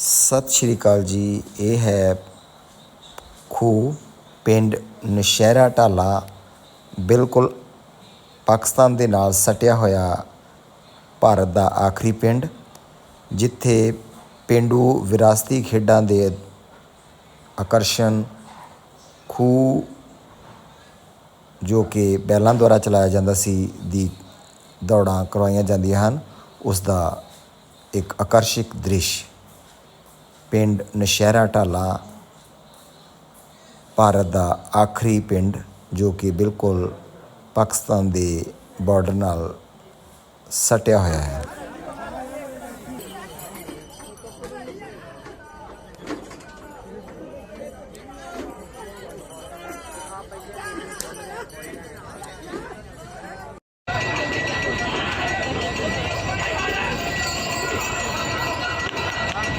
ਸਤਿ ਸ਼੍ਰੀ ਅਕਾਲ ਜੀ, ਇਹ ਹੈ ਖੂਹ ਪਿੰਡ ਨਸ਼ਹਿਰਾ ਢਾਲਾ, ਬਿਲਕੁਲ ਪਾਕਿਸਤਾਨ ਦੇ ਨਾਲ ਸਟਿਆ ਹੋਇਆ ਭਾਰਤ ਦਾ ਆਖਰੀ ਪਿੰਡ, ਜਿੱਥੇ ਪੇਂਡੂ ਵਿਰਾਸਤੀ ਖੇਡਾਂ ਦੇ ਆਕਰਸ਼ਣ ਖੂਹ ਜੋ ਕਿ ਬੈਲਾਂ ਦੁਆਰਾ ਚਲਾਇਆ ਜਾਂਦਾ ਸੀ ਦੀ ਦੌੜਾਂ ਕਰਵਾਈਆਂ ਜਾਂਦੀਆਂ ਹਨ, ਉਸ ਦਾ ਇੱਕ ਆਕਰਸ਼ਕ ਦ੍ਰਿਸ਼। ਪਿੰਡ ਨਸ਼ਹਿਰਾ ਢਾਲਾ, ਭਾਰਤ ਦਾ ਆਖਰੀ ਪਿੰਡ ਜੋ ਕਿ ਬਿਲਕੁਲ ਪਾਕਿਸਤਾਨ ਦੇ ਬਾਰਡਰ ਨਾਲ ਸਟਿਆ ਹੋਇਆ ਹੈ।